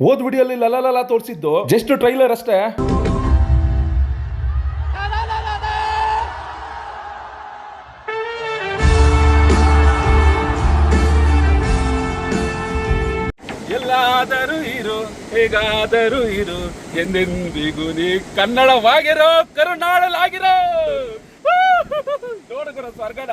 ಓದ್ ವಿಡಿಯೋಲಿ ಲಲಲಲ ತೋರಿಸಿದ್ದು ಜಸ್ಟ್ ಟ್ರೈಲರ್ ಅಷ್ಟೇ. ಎಲ್ಲಾದರೂ ಇರು ಹೇಗಾದರೂ ಇರು ಎಂದೆಂದಿಗೂ ನೀ ಕನ್ನಡವಾಗಿರೋ ಕರುನಾಳಲಾಗಿರೋ ನೋಡಿದ್ರ ಸ್ವರ್ಗದ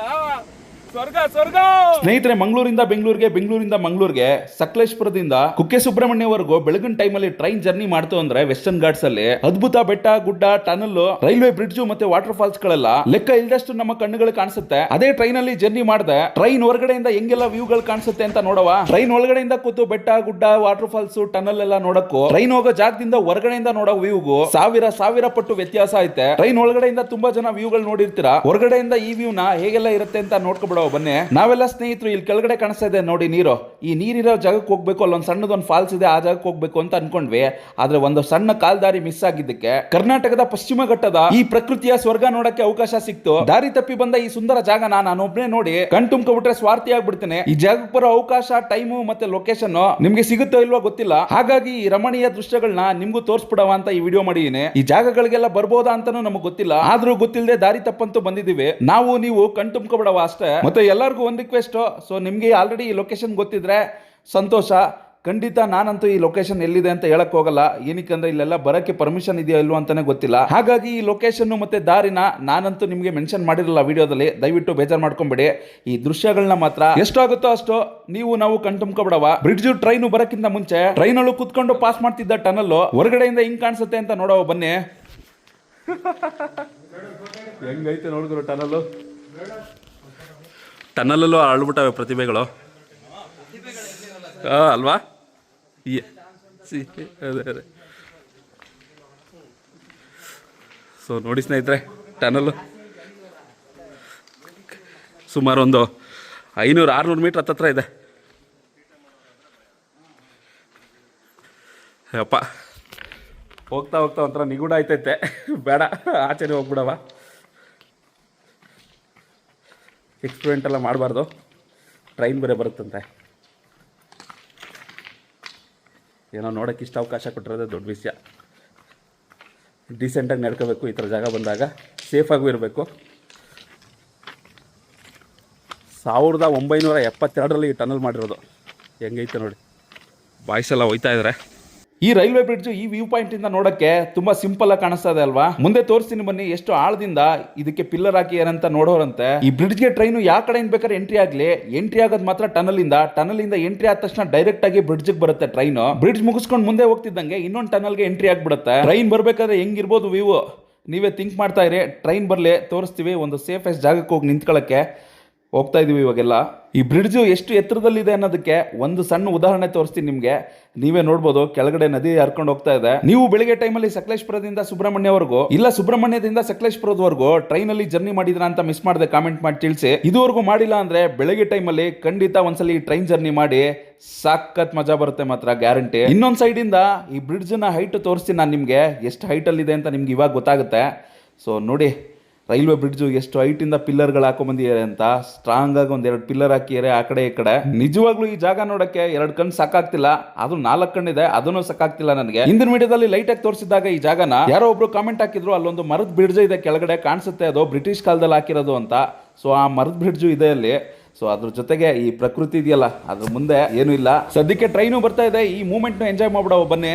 ಸ್ವರ್ಗ ಸ್ವರ್ಗ ಸ್ನೇಹಿತರೆ, ಮಂಗಳೂರಿಂದ ಬೆಂಗಳೂರಿಗೆ, ಬೆಂಗಳೂರಿಂದ ಮಂಗಳೂರಿಗೆ, ಸಕಲೇಶ್ಪುರದಿಂದ ಕುಕ್ಕೆ ಸುಬ್ರಹ್ಮಣ್ಯವರೆಗೂ ಬೆಳಗಿನ ಅಲ್ಲಿ ಟ್ರೈನ್ ಜರ್ನಿ ಮಾಡ್ತು ಅಂದ್ರೆ ವೆಸ್ಟರ್ನ್ ಘಾಟ್ಸ್ ಅಲ್ಲಿ. ಅದ್ಭುತ ಬೆಟ್ಟ, ಗುಡ್ಡ ಟನಲ್ ರೈಲ್ವೆ ಬ್ರಿಡ್ಜ್ ಮತ್ತೆ ವಾಟರ್ ಫಾಲ್ಸ್ ಗಳೆಲ್ಲ ಲೆಕ್ಕ ಇಲ್ದಷ್ಟು ನಮ್ಮ ಕಣ್ಣುಗಳು ಕಾಣಿಸುತ್ತೆ. ಅದೇ ಟ್ರೈನ್ ಅಲ್ಲಿ ಜರ್ನಿ ಮಾಡಿದೆ. ಟ್ರೈನ್ ಹೊರಗಡೆಯಿಂದ ಹೆಂಗೆಲ್ಲ ವ್ಯೂ ಗಳು ಕಾಣಿಸುತ್ತೆ ಅಂತ ನೋಡವ ಟ್ರೈನ್ ಒಳಗಡೆಯಿಂದ ಕೂತು ಬೆಟ್ಟ, ಗುಡ್ಡ ವಾಟರ್ ಫಾಲ್ಸ್ ಟನಲ್ ಎಲ್ಲ ನೋಡಕ್ಕೂ ಟ್ರೈನ್ ಹೋಗೋ ಜಾಗದಿಂದ ಹೊರಗಡೆಯಿಂದ ನೋಡೋ ವ್ಯೂಗೂ ಸಾವಿರ ಸಾವಿರ ಪಟ್ಟು ವ್ಯತ್ಯಾಸ ಐತೆ. ಟ್ರೈನ್ ಒಳಗಡೆಯಿಂದ ತುಂಬಾ ಜನ ವ್ಯೂಗಳು ನೋಡಿರ್ತೀರಾ? ಹೊರಗಡೆಯಿಂದ ಈ ವ್ಯೂ ನ ಹೇಗೆಲ್ಲ ಇರುತ್ತೆ ಅಂತ ನೋಡ್ಕೊಬಿಡೋ ಬನ್ನಿ. ನಾವೆಲ್ಲ ಸ್ನೇಹಿತರು, ಇಲ್ಲಿ ಕೆಳಗಡೆ ಕಾಣಿಸ್ತಾ ಇದೆ ನೋಡಿ ನೀರು. ಈ ನೀರಿರೋ ಜಾಗಕ್ಕೆ ಹೋಗ್ಬೇಕು, ಅಲ್ಲೊಂದು ಸಣ್ಣದೊಂದು ಫಾಲ್ಸ್ ಇದೆ, ಆ ಜಾಗಕ್ಕೆ ಹೋಗ್ಬೇಕು ಅಂತ ಅನ್ಕೊಂಡ್ವಿ. ಆದ್ರೆ ಒಂದು ಸಣ್ಣ ಕಾಲ್ದಾರಿ ಮಿಸ್ ಆಗಿದ್ದಕ್ಕೆ ಕರ್ನಾಟಕದ ಪಶ್ಚಿಮ ಘಟ್ಟದ ಈ ಪ್ರಕೃತಿಯ ಸ್ವರ್ಗ ನೋಡಕ್ಕೆ ಅವಕಾಶ ಸಿಕ್ತು. ದಾರಿ ತಪ್ಪಿ ಬಂದ ಈ ಸುಂದರ ಜಾಗನ ನಾನು ಒಬ್ನೇ ನೋಡಿ ಕಣ್ ತುಂಬ್ಕೊಬಿಟ್ರೆ ಸ್ವಾರ್ಥಿ ಆಗ್ಬಿಡ್ತೇನೆ ಈ ಜಾಗಕ್ಕೆ ಬರೋ ಅವಕಾಶ ಟೈಮು ಮತ್ತೆ ಲೊಕೇಶನ್ ನಿಮ್ಗೆ ಸಿಗುತ್ತೋ ಇಲ್ವೋ ಗೊತ್ತಿಲ್ಲ. ಹಾಗಾಗಿ ಈ ರಮಣೀಯ ದೃಶ್ಯಗಳನ್ನ ನಿಮ್ಗೂ ತೋರಿಸ್ಬಿಡವ ಅಂತ ಈ ವಿಡಿಯೋ ಮಾಡಿದೀನಿ ಈ ಜಾಗಗಳಿಗೆಲ್ಲ ಬರ್ಬೋದಾ ಅಂತಾನು ನಮಗೆ ಗೊತ್ತಿಲ್ಲ. ಆದ್ರೂ ಗೊತ್ತಿಲ್ಲದೆ ದಾರಿ ತಪ್ಪಂತೂ ಬಂದಿದ್ದೀವಿ. ನಾವು ನೀವು ಕಣ್ ತುಂಬ್ಕೊಬಿಡವ ಅಷ್ಟೇ. ಮತ್ತೆ ಎಲ್ಲರಿಗೂ ಒಂದು ರಿಕ್ವೆಸ್ಟು ಸೊ ನಿಮಗೆ ಆಲ್ರೆಡಿ ಈ ಲೊಕೇಶನ್ ಗೊತ್ತಿದ್ರೆ ಸಂತೋಷ. ಖಂಡಿತ ನಾನಂತೂ ಈ ಲೊಕೇಶನ್ ಎಲ್ಲಿದೆ ಅಂತ ಹೇಳಕ್ ಹೋಗಲ್ಲ. ಏನಕ್ಕಂದ್ರೆ ಇಲ್ಲೆಲ್ಲ ಬರೋಕ್ಕೆ ಪರ್ಮಿಷನ್ ಇದೆಯಾ ಇಲ್ವೋ ಅಂತಾನೆ ಗೊತ್ತಿಲ್ಲ. ಹಾಗಾಗಿ ಈ ಲೊಕೇಶನ್ ಮತ್ತೆ ದಾರಿನ ನಾನಂತೂ ನಿಮಗೆ ಮೆನ್ಷನ್ ಮಾಡಿರಲ್ಲ ವಿಡಿಯೋದಲ್ಲಿ. ದಯವಿಟ್ಟು ಬೇಜಾರು ಮಾಡ್ಕೊಂಬೇಡಿ. ಈ ದೃಶ್ಯಗಳನ್ನ ಮಾತ್ರ. ಎಷ್ಟಾಗುತ್ತೋ ಅಷ್ಟು ನೀವು ನಾವು ಕಣ್ತುಂಬ್ಕೊಬಿಡವ. ಬ್ರಿಡ್ಜ್, ಟ್ರೈನು ಬರೋಕ್ಕಿಂತ ಮುಂಚೆ ಟ್ರೈನ್ ಅಲ್ಲೂ ಕುತ್ಕೊಂಡು ಪಾಸ್ ಮಾಡ್ತಿದ್ದ ಟನಲ್ ಹೊರಗಡೆಯಿಂದ ಹಿಂಗ್ ಕಾಣಿಸುತ್ತೆ ಅಂತ ನೋಡವ ಬನ್ನಿ. ಹೆಂಗೈತೆ ನೋಡಿದ್ರು ಟನಲ್ಲು? ಟನಲಲ್ಲೂ ಅಳ್ಬಿಟ್ಟವೆ ಪ್ರತಿಭೆಗಳು. ಹಾಂ ಅಲ್ವಾ? ಅದೇ ಅದೇ. ಸೊ ನೋಡಿ ಸ್ನೇಹಿತರೆ ಟನಲ್ಲು ಸುಮಾರು ಒಂದು ಐನೂರು ಆರುನೂರು ಮೀಟ್ರ್ ಹತ್ತತ್ರ ಇದೆ. ಯಪ್ಪ. ಹೋಗ್ತಾ ಹೋಗ್ತಾ ಒಂಥರ ನಿಗೂಢ ಆಯ್ತೈತೆ. ಬೇಡ, ಆಚೆನೆ ಹೋಗ್ಬಿಡವ ಎಕ್ಸ್ಪೆರಿಮೆಂಟ್ ಎಲ್ಲ ಮಾಡಬಾರ್ದು. ಟ್ರೈನ್ ಬೇರೆ ಬರುತ್ತಂತೆ. ಏನೋ ನೋಡೋಕ್ಕೆ ಇಷ್ಟ ಅವಕಾಶ ಕೊಟ್ಟಿರೋದೇ ದೊಡ್ಡ ವಿಷಯ. ಡೀಸೆಂಟಾಗಿ ನಡ್ಕೋಬೇಕು, ಈ ಥರ ಜಾಗ ಬಂದಾಗ. ಸೇಫಾಗೂ ಇರಬೇಕು. ಸಾವಿರದ ಒಂಬೈನೂರ ಎಪ್ಪತ್ತೆರಡರಲ್ಲಿ ಈ ಟನಲ್ ಮಾಡಿರೋದು. ಹೆಂಗೈತೆ ನೋಡಿ. ಬಾಯ್ಸೆಲ್ಲ ಹೋಯ್ತಾ ಇದ್ದಾರೆ ಈ ರೈಲ್ವೆ ಬ್ರಿಡ್ಜ್ ಈ ವ್ಯೂ ಪಾಯಿಂಟ್ ಇಂದ ನೋಡಕ್ಕೆ ತುಂಬಾ ಸಿಂಪಲ್ ಆಗಿ ಕಾಣಿಸ್ತಾ ಅಲ್ವಾ? ಮುಂದೆ ತೋರಿಸ್ತೀನಿ ಬನ್ನಿ ಎಷ್ಟು ಆಳದಿಂದ ಇದಕ್ಕೆ ಪಿಲ್ಲರ್ ಹಾಕಿ ಏನಂತ ನೋಡೋರಂತೆ. ಈ ಬ್ರಿಡ್ಜ್ಗೆ ಟ್ರೈನ್ ಯಾವ ಕಡೆಯಿಂದ ಬೇಕಾದ್ರೆ ಎಂಟ್ರಿ ಆಗ್ಲಿ. ಎಂಟ್ರಿ ಆಗೋದು ಮಾತ್ರ ಟನಲ್ ಇಂದ. ಟನಲ್ ಇಂದ ಎಂಟ್ರಿ ಆದ ತಕ್ಷಣ ಡೈರೆಕ್ಟ್ ಆಗಿ ಬ್ರಿಡ್ಜ್ ಬರುತ್ತೆ ಟ್ರೈನ್. ಬ್ರಿಡ್ಜ್ ಮುಗಿಸ್ಕೊಂಡು ಮುಂದೆ ಹೋಗ್ತಿದ್ದಂಗೆ ಇನ್ನೊಂದು ಟನಲ್ಗೆ ಎಂಟ್ರಿ ಆಗ್ಬಿಡುತ್ತೆ. ಟ್ರೈನ್ ಬರ್ಬೇಕಾದ್ರೆ ಹೆಂಗಿರ್ಬೋದು ವ್ಯೂ? ನೀವೇ ಥಿಂಕ್ ಮಾಡ್ತಾ ಇರಿ. ಟ್ರೈನ್ ಬರ್ಲಿ, ತೋರಿಸ್ತೀವಿ. ಒಂದು ಸೇಫೆಸ್ಟ್ ಜಾಗಕ್ಕೆ ಹೋಗಿ ನಿಂತ್ಕೊಳ್ಳಕ್ಕೆ ಹೋಗ್ತಾ ಇದೀವಿ ಇವಾಗೆಲ್ಲ. ಈ ಬ್ರಿಡ್ಜು ಎಷ್ಟು ಎತ್ತರದಲ್ಲಿದೆ ಅನ್ನೋದಕ್ಕೆ ಒಂದು ಸಣ್ಣ ಉದಾಹರಣೆ ತೋರಿಸ್ತೀನಿ ನಿಮಗೆ. ನೀವೇ ನೋಡ್ಬೋದು, ಕೆಳಗಡೆ ನದಿ ಹರ್ಕೊಂಡು ಹೋಗ್ತಾ ಇದೆ. ನೀವು ಬೆಳಿಗ್ಗೆ ಟೈಮಲ್ಲಿ ಸಕಲೇಶ್ಪುರದಿಂದ ಸುಬ್ರಹ್ಮಣ್ಯವರೆಗೂ, ಇಲ್ಲ ಸುಬ್ರಹ್ಮಣ್ಯದಿಂದ ಸಕಲೇಶ್ಪುರದವರೆಗೂ ಟ್ರೈನಲ್ಲಿ ಜರ್ನಿ ಮಾಡಿದ್ರ ಅಂತ ಮಿಸ್ ಮಾಡದೆ ಕಾಮೆಂಟ್ ಮಾಡಿ ತಿಳಿಸಿ. ಇದುವರೆಗೂ ಮಾಡಿಲ್ಲ ಅಂದ್ರೆ ಬೆಳಗ್ಗೆ ಟೈಮಲ್ಲಿ ಖಂಡಿತ ಒಂದ್ಸಲಿ ಟ್ರೈನ್ ಜರ್ನಿ ಮಾಡಿ ಸಾಕತ್ ಮಜಾ ಬರುತ್ತೆ ಮಾತ್ರ ಗ್ಯಾರಂಟಿ ಇನ್ನೊಂದು ಸೈಡಿಂದ ಈ ಬ್ರಿಡ್ಜ್ನ ಹೈಟ್ ತೋರಿಸ್ತೀನಿ ನಾನು ನಿಮಗೆ. ಎಷ್ಟು ಹೈಟಲ್ಲಿದೆ ಅಂತ ನಿಮ್ಗೆ ಇವಾಗ ಗೊತ್ತಾಗುತ್ತೆ. ಸೊ ನೋಡಿ. ರೈಲ್ವೆ ಬ್ರಿಡ್ಜು ಎಷ್ಟು ಹೈಟಿಂದ ಪಿಲ್ಲರ್ಗಳು ಹಾಕೊಂಬಂದಿದ್ದಾರೆ ಅಂತ ಸ್ಟ್ರಾಂಗ್ ಆಗಿ ಒಂದ್ ಎರಡು ಪಿಲ್ಲರ್ ಹಾಕಿದ್ದಾರೆ ಆ ಕಡೆ ಈ ಕಡೆ. ನಿಜವಾಗ್ಲೂ ಈ ಜಾಗ ನೋಡಕ್ಕೆ ಎರಡು ಕಣ್ಣು ಸಾಕಾಗ್ತಿಲ್ಲ ಅದು ನಾಲ್ಕು ಕಣ್ಣಿದೆ ಅದನ್ನು ಸಾಕಾಗ್ತಿಲ್ಲ ನನಗೆ. ಹಿಂದಿನ ಮೀಡಿಯಾದಲ್ಲಿ ಲೈಟ್ ಆಗಿ ತೋರಿಸಿದಾಗ ಈ ಜಾಗನ ಯಾರೋ ಒಬ್ರು ಕಾಮೆಂಟ್ ಹಾಕಿದ್ರು, ಅಲ್ಲೊಂದು ಮರದ ಬ್ರಿಡ್ಜ್ ಇದೆ ಕೆಳಗಡೆ ಕಾಣಿಸುತ್ತೆ ಅದು, ಬ್ರಿಟಿಷ್ ಕಾಲದಲ್ಲಿ ಹಾಕಿರೋದು ಅಂತ. ಸೊ ಆ ಮರದ ಬ್ರಿಡ್ಜು ಇದೆ ಅಲ್ಲಿ. ಸೊ ಅದ್ರ ಜೊತೆಗೆ ಈ ಪ್ರಕೃತಿ ಇದೆಯಲ್ಲ, ಅದ್ರ ಮುಂದೆ ಏನೂ ಇಲ್ಲ. ಸದ್ಯಕ್ಕೆ ಟ್ರೈನು ಬರ್ತಾ ಇದೆ, ಈ ಮೂಮೆಂಟ್ನ ಎಂಜಾಯ್ ಮಾಡ್ಬಿಡೋ ಬನ್ನಿ.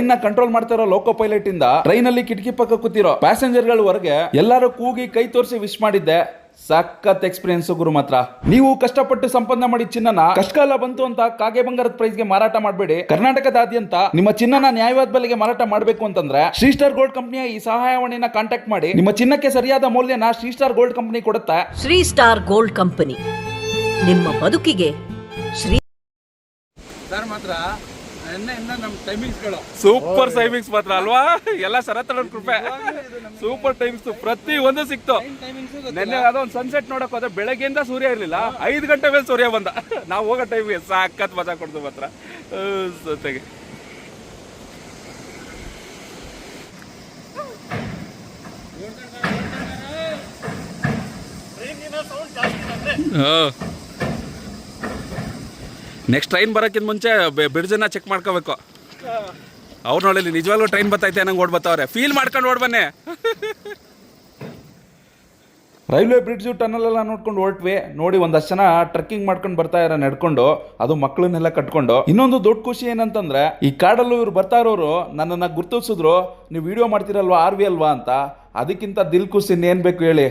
ಟ್ರೈನ್ನ ಕಂಟ್ರೋಲ್ ಮಾಡ್ತಾ ಇರೋ ಲೋಕೋ ಪೈಲಟ್ ಇಂದ ಟ್ರೈನ್ ಅಲ್ಲಿ ಕಿಟಕಿ ಪಕ್ಕ ಕೂತಿರೋ ಪ್ಯಾಸೆಂಜರ್ಗಳ ವರ್ಗೆ ಎಲ್ಲರೂ ಕೂಗಿ ಕೈ ತೋರಿಸಿ ವಿಶ್ ಮಾಡಿದ್ದೆ. ಸಖತ್ ಎಕ್ಸ್ಪೀರಿಯನ್ಸ್ ಗುರು ಮಾತ್ರ. ನೀವು ಕಷ್ಟಪಟ್ಟು ಸಂಪಾದನೆ ಮಾಡಿ ಚಿನ್ನನ ಕಷ್ಟಕಾಲ ಬಂತು ಅಂತ ಕಾಗೆ ಬಂಗಾರದ ಪ್ರೈಸ್ಗೆ ಮಾರಾಟ ಮಾಡಬೇಡಿ. ಕರ್ನಾಟಕದಾದ್ಯಂತ ನಿಮ್ಮ ಚಿನ್ನನ ನ್ಯಾಯವಾದ ಬೆಲೆಗೆ ಮಾರಾಟ ಮಾಡಬೇಕು ಅಂತಂದ್ರೆ ಶ್ರೀ ಸ್ಟಾರ್ ಗೋಲ್ಡ್ ಕಂಪನಿಯ ಈ ಸಹಾಯವಾಣಿಯನ್ನ ಕಾಂಟ್ಯಾಕ್ಟ್ ಮಾಡಿ ನಿಮ್ಮ ಚಿನ್ನಕ್ಕೆ ಸರಿಯಾದ ಮೌಲ್ಯನ ಶ್ರೀ ಸ್ಟಾರ್ ಗೋಲ್ಡ್ ಕಂಪನಿ ಕೊಡುತ್ತೆ. Shri star gold company. ನಿಮ್ಮ ಬದುಕಿಗೆ ಶ್ರೀ ಸರ್ ಮಾತ್ರ ಸೂಪರ್ ಟೈಮಿಂಗ್ಸ್ ಮಾತ್ರ ಅಲ್ವಾ ಎಲ್ಲ ಶರತ್ತನ ಕೃಪೆ ಸೂಪರ್ ಟೈಮಿಂಗ್ಸ್ ಪ್ರತಿ ಒಂದು ಸಿಕ್ತು ನಿನ್ನೆ ಅದೋ ಒಂದು ಸನ್ಸೆಟ್ ನೋಡಕ್ ಹೋದ್ರೆ ಬೆಳಗ್ಗೆಯಿಂದ ಸೂರ್ಯ ಇರ್ಲಿಲ್ಲ ಐದು ಗಂಟೆ ಮೇಲೆ ಸೂರ್ಯ ಬಂದ ನಾವು ಹೋಗೋ ಟೈಮ್ಗೆ ಸಾಕತ್ ಮಜಾ ಕೊಡ್ತು ಮಾತ್ರ ಜೊತೆಗೆ ಸತ್ಯಾಗಿ ನೆಕ್ಸ್ಟ್ ಟ್ರೈನ್ ಬರೋಕ್ಕಿಂತ ಮುಂಚೆ ಬ್ರಿಡ್ಜನ್ನು ಚೆಕ್ ಮಾಡ್ಕೋಬೇಕು. ಅವ್ರು ನೋಡಲಿ ನಿಜವಾಗ್ಲೂ ಟ್ರೈನ್ ಬರ್ತೈತೆ ನಂಗೆ ಓಡ್ ಬರ್ತಾವ್ರೆ ಫೀಲ್ ಮಾಡ್ಕೊಂಡು ಓಡ್ ಬನ್ನಿ. ರೈಲ್ವೆ ಬ್ರಿಡ್ಜ್ ಟನಲ್ ಎಲ್ಲ ನೋಡ್ಕೊಂಡು ಹೊರಟ್ವಿ. ನೋಡಿ ಒಂದಷ್ಟು ಜನ ಟ್ರೆಕ್ಕಿಂಗ್ ಮಾಡ್ಕೊಂಡು ಬರ್ತಾ ಇರೋ ನಡ್ಕೊಂಡು. ಅದು ಮಕ್ಕಳನ್ನೆಲ್ಲ ಕಟ್ಕೊಂಡು. ಇನ್ನೊಂದು ದೊಡ್ಡ ಖುಷಿ ಏನಂತಂದ್ರೆ ಈ ಕಾಡಲ್ಲೂ ಇವ್ರು ಬರ್ತಾ ಇರೋರು ನನ್ನನ್ನ ಗುರ್ತಿಸಿದ್ರು. ನೀವು ವಿಡಿಯೋ ಮಾಡ್ತೀರಲ್ವಾ ಆರ್ ವಿ ಅಲ್ವಾ ಅಂತ. ಅದಕ್ಕಿಂತ ದಿಲ್ ಖುಷಿ ಇನ್ನೇನು ಬೇಕು ಹೇಳಿ.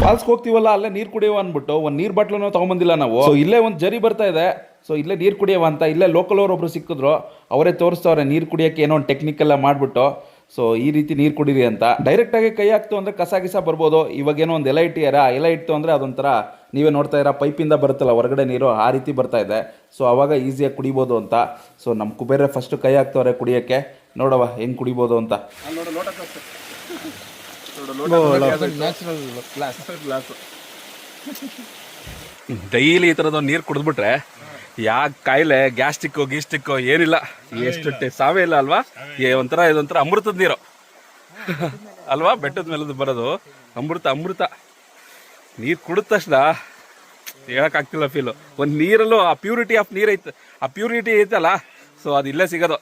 ಫಾಲ್ಸ್ಗೆ ಹೋಗ್ತೀವಲ್ಲ ಅಲ್ಲೇ ನೀರು ಕುಡಿಯುವ ಅಂದ್ಬಿಟ್ಟು ಒಂದು ನೀರ್ ಬಾಟ್ಲನ್ನು ತಗೊಂಬಂದಿಲ್ಲ ನಾವು. ಸೊ ಇಲ್ಲೇ ಒಂದು ಜರಿ ಬರ್ತಾ ಇದೆ. ಸೊ ಇಲ್ಲೇ ನೀರು ಕುಡಿಯವ ಅಂತ ಇಲ್ಲೇ ಲೋಕಲ್ ಅವ್ರು ಒಬ್ರು ಸಿಕ್ಕಿದ್ರು ಅವರೇ ತೋರಿಸ್ತವ್ರೆ ನೀರು ಕುಡಿಯೋಕ್ಕೆ ಏನೋ ಒಂದು ಟೆಕ್ನಿಕ್ ಎಲ್ಲ ಮಾಡಿಬಿಟ್ಟು ಸೊ ಈ ರೀತಿ ನೀರು ಕುಡೀರಿ ಅಂತ. ಡೈರೆಕ್ಟಾಗಿ ಕೈ ಹಾಕ್ತು ಅಂದ್ರೆ ಕಸ ಗಿಸ ಬರ್ಬೋದು. ಇವಾಗ ಏನೋ ಒಂದು ಎಲೆ ಇಟ್ಟಿಯಾರ ಎಲೆ ಇಟ್ಟು ಅಂದರೆ ಅದೊಂಥರ ನೀವೇ ನೋಡ್ತಾ ಇರೋ ಪೈಪಿಂದ ಬರುತ್ತಲ್ಲ ಹೊರಗಡೆ ನೀರು ಆ ರೀತಿ ಬರ್ತಾ ಇದೆ. ಸೊ ಅವಾಗ ಈಸಿಯಾಗಿ ಕುಡಿಬೋದು ಅಂತ. ಸೊ ನಮ್ಮ ಕುಬೇರ ಫಸ್ಟ್ ಕೈ ಹಾಕ್ತವ್ರೆ ಕುಡಿಯೋಕ್ಕೆ. ನೋಡವ ಹೆಂಗೆ ಕುಡಿಬೋದು ಅಂತ. ಡೈಲಿ ಈ ಥರದ ನೀರು ಕುಡಿದ್ಬಿಟ್ರೆ ಯಾಕೆ ಕಾಯಿಲೆ ಗ್ಯಾಸ್ಟಿಕ್ಕು ಗೀಸ್ಟಿಕ್ಕು ಏನಿಲ್ಲ. ಎಷ್ಟು ಸಾವೇ ಇಲ್ಲ ಅಲ್ವಾ? ಏ ಒಂಥರ ಇದೊಂಥರ ಅಮೃತದ ನೀರು. ಅಲ್ವಾ? ಬೆಟ್ಟದ ಮೇಲೆ ಬರೋದು. ಅಮೃತ ಅಮೃತ. ನೀರು ಕುಡಿದ ತಕ್ಷಣ ಹೇಳೋಕ್ಕಾಗ್ತಿಲ್ಲ ಫೀಲು ಒಂದು ನೀರಲ್ಲೂ ಆ ಪ್ಯೂರಿಟಿ ಆಫ್ ನೀರು ಐತೆ ಆ ಪ್ಯೂರಿಟಿ ಐತಲ್ಲ ಸೊ ಅದು ಇಲ್ಲೇ ಸಿಗೋದು.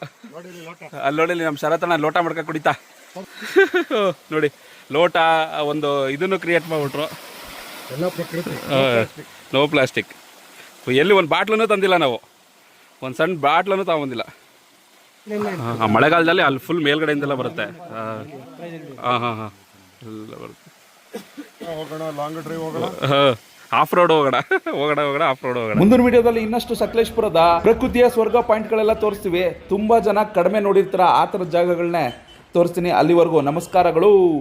ಅಲ್ಲಿ ನೋಡಿ ನಮ್ಮ ಶರತನ ಲೋಟ ಮಾಡ್ಕೊ ಕುಡಿತಾ. ನೋಡಿ ಲೋಟ ಒಂದು ಇದನ್ನು ಕ್ರಿಯೇಟ್ ಮಾಡ್ಬಿಟ್ರು. ನೋ ಪ್ಲಾಸ್ಟಿಕ್ ಎಲ್ಲಿ ಒಂದು ಬಾಟ್ಲನ್ನು ತಂದಿಲ್ಲ ನಾವು. ಒಂದು ಸಣ್ಣ ಬಾಟ್ಲನ್ನು ತಗೊಂಬಂದಿಲ್ಲ. ಆ ಮಳೆಗಾಲದಲ್ಲಿ ಅಲ್ಲಿ ಫುಲ್ ಮೇಲ್ಗಡೆಯಿಂದೆಲ್ಲ ಬರುತ್ತೆ. ಹಾಂ ಹಾಂ ಹಾಂ ಎಲ್ಲ ಬರುತ್ತೆ. ಆಫ್ ರೋಡ್ ಹೋಗೋಣ. ಹೋಗೋಣ. ಹೋಗೋಣ ಆಫ್ ರೋಡ್ ಹೋಗೋಣ. ಮುಂದಿನ ವಿಡಿಯೋದಲ್ಲಿ ಇನ್ನಷ್ಟು ಸಕಲೇಶ್ಪುರದ ಪ್ರಕೃತಿಯ ಸ್ವರ್ಗ ಪಾಯಿಂಟ್ಗಳೆಲ್ಲ ತೋರಿಸ್ತೀವಿ. ತುಂಬಾ ಜನ ಕಡಿಮೆ ನೋಡಿರ್ತಾರ ಆ ಥರದ ಜಾಗಗಳನ್ನೇ ತೋರಿಸ್ತೀನಿ ಅಲ್ಲಿವರೆಗೂ. ನಮಸ್ಕಾರಗಳು.